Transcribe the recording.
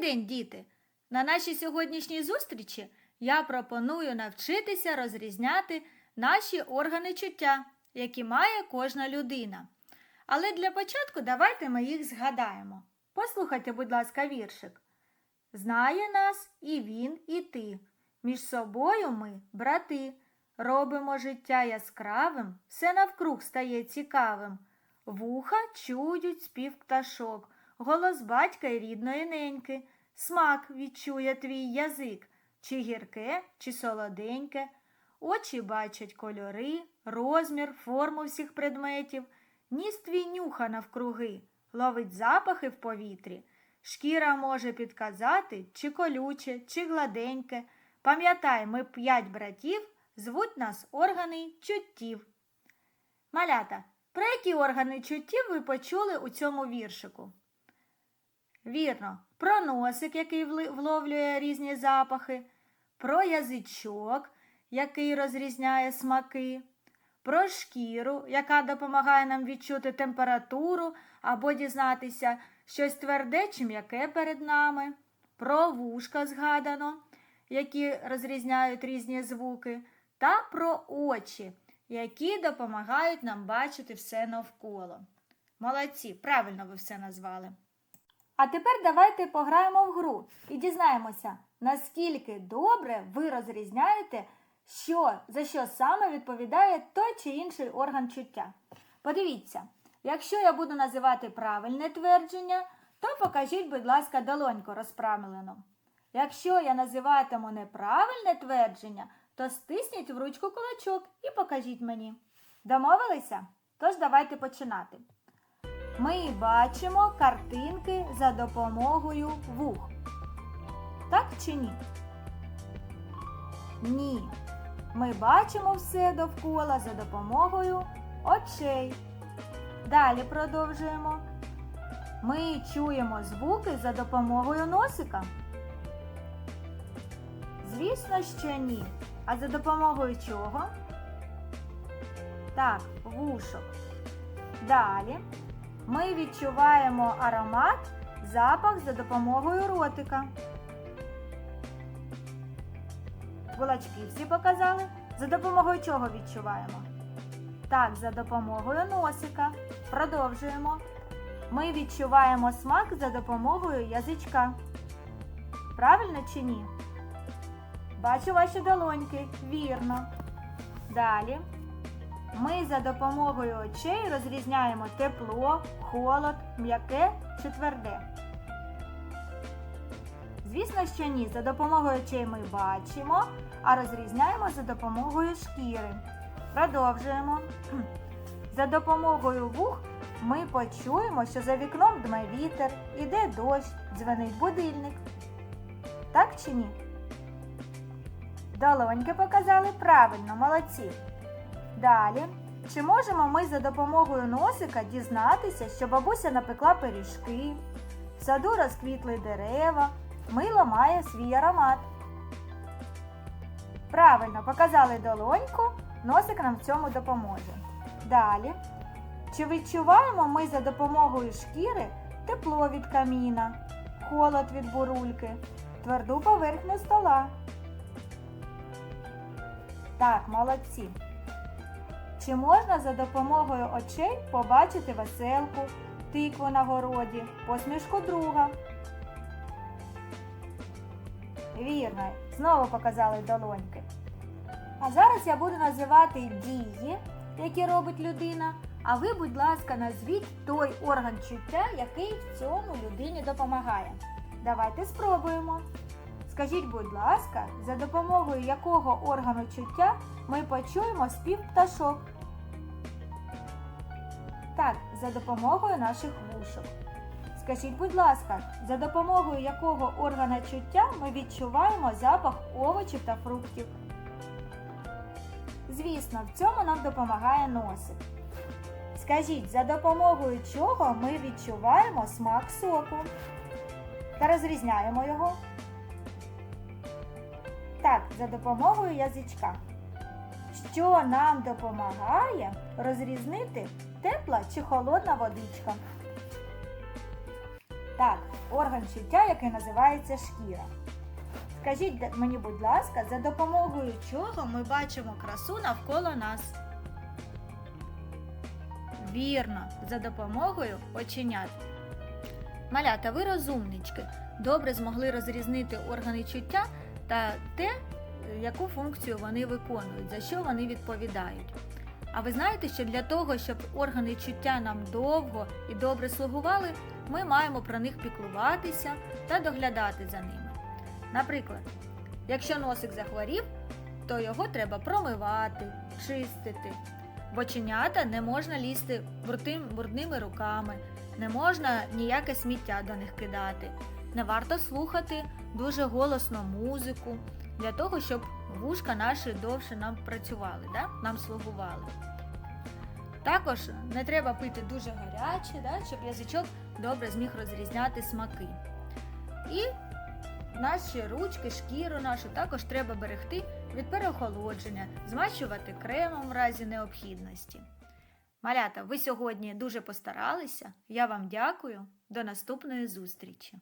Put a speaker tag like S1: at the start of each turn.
S1: День, діти! На нашій сьогоднішній зустрічі я пропоную навчитися розрізняти наші органи чуття, які має кожна людина. Але для початку давайте ми їх згадаємо. Послухайте, будь ласка, віршик. Знає нас і він, і ти. Між собою ми, брати, робимо життя яскравим, все навкруг стає цікавим. Вуха чують спів пташок, голос батька й рідної неньки, смак відчує твій язик, чи гірке, чи солоденьке. Очі бачать кольори, розмір, форму всіх предметів, ніс твій нюха навкруги, ловить запахи в повітрі. Шкіра може підказати, чи колюче, чи гладеньке. Пам'ятай, ми п'ять братів, звуть нас органи чуттів. Малята, про які органи чуттів ви почули у цьому віршику? Вірно, про носик, який вловлює різні запахи, про язичок, який розрізняє смаки, про шкіру, яка допомагає нам відчути температуру або дізнатися щось тверде чи м'яке перед нами, про вушка згадано, які розрізняють різні звуки, та про очі, які допомагають нам бачити все навколо. Молодці, правильно ви все назвали. А тепер давайте пограємо в гру і дізнаємося, наскільки добре ви розрізняєте, що, за що саме відповідає той чи інший орган чуття. Подивіться, якщо я буду називати правильне твердження, то покажіть, будь ласка, долоньку розправлену. Якщо я називатиму неправильне твердження, то стисніть в ручку кулачок і покажіть мені. Домовилися? Тож давайте починати. Ми бачимо картинки за допомогою вух. Так чи ні? Ні. Ми бачимо все довкола за допомогою очей. Далі продовжуємо. Ми чуємо звуки за допомогою носика. Звісно, що ні. А за допомогою чого? Так, вушок. Далі ми відчуваємо аромат, запах за допомогою ротика. Кулачки всі показали. За допомогою чого відчуваємо? Так, за допомогою носика. Продовжуємо. Ми відчуваємо смак за допомогою язичка. Правильно чи ні? Бачу ваші долоньки. Вірно. Далі. Ми за допомогою очей розрізняємо тепло, холод, м'яке чи тверде. Звісно, що ні. За допомогою очей ми бачимо, а розрізняємо за допомогою шкіри. Продовжуємо. За допомогою вух ми почуємо, що за вікном дме вітер, іде дощ, дзвенить будильник. Так чи ні? Долоньки показали правильно, молодці. Далі. Чи можемо ми за допомогою носика дізнатися, що бабуся напекла пиріжки, в саду розквітли дерева, мило має свій аромат? Правильно, показали долоньку, носик нам в цьому допоможе. Далі. Чи відчуваємо ми за допомогою шкіри тепло від каміна, холод від бурульки, тверду поверхню стола? Так, молодці. Чи можна за допомогою очей побачити веселку, тикву на городі, посмішку друга? Вірно, знову показали долоньки. А зараз я буду називати дії, які робить людина. А ви, будь ласка, назвіть той орган чуття, який в цьому людині допомагає. Давайте спробуємо. Скажіть, будь ласка, за допомогою якого органу чуття ми почуємо спів пташок? За допомогою наших вушок. Скажіть, будь ласка, за допомогою якого органа чуття ми відчуваємо запах овочів та фруктів? Звісно, в цьому нам допомагає носик. Скажіть, за допомогою чого ми відчуваємо смак соку та розрізняємо його? Так, за допомогою язичка. Що нам допомагає розрізнити тепла чи холодна водичка? Так, орган чуття, який називається шкіра. Скажіть мені, будь ласка, за допомогою чого ми бачимо красу навколо нас? Вірно, за допомогою оченят. Малята, ви розумнички, добре змогли розрізнити органи чуття та те, яку функцію вони виконують, за що вони відповідають. А ви знаєте, що для того, щоб органи чуття нам довго і добре слугували, ми маємо про них піклуватися та доглядати за ними. Наприклад, якщо носик захворів, то його треба промивати, чистити. В оченята не можна лізти брудним- брудними руками, не можна ніяке сміття до них кидати. Не варто слухати дуже голосно музику для того, щоб вушка наші довше нам працювали, да? нам слугували. Також не треба пити дуже гаряче, да? щоб язичок добре зміг розрізняти смаки. І наші ручки, шкіру нашу також треба берегти від переохолодження, змащувати кремом в разі необхідності. Малята, ви сьогодні дуже постаралися. Я вам дякую. До наступної зустрічі!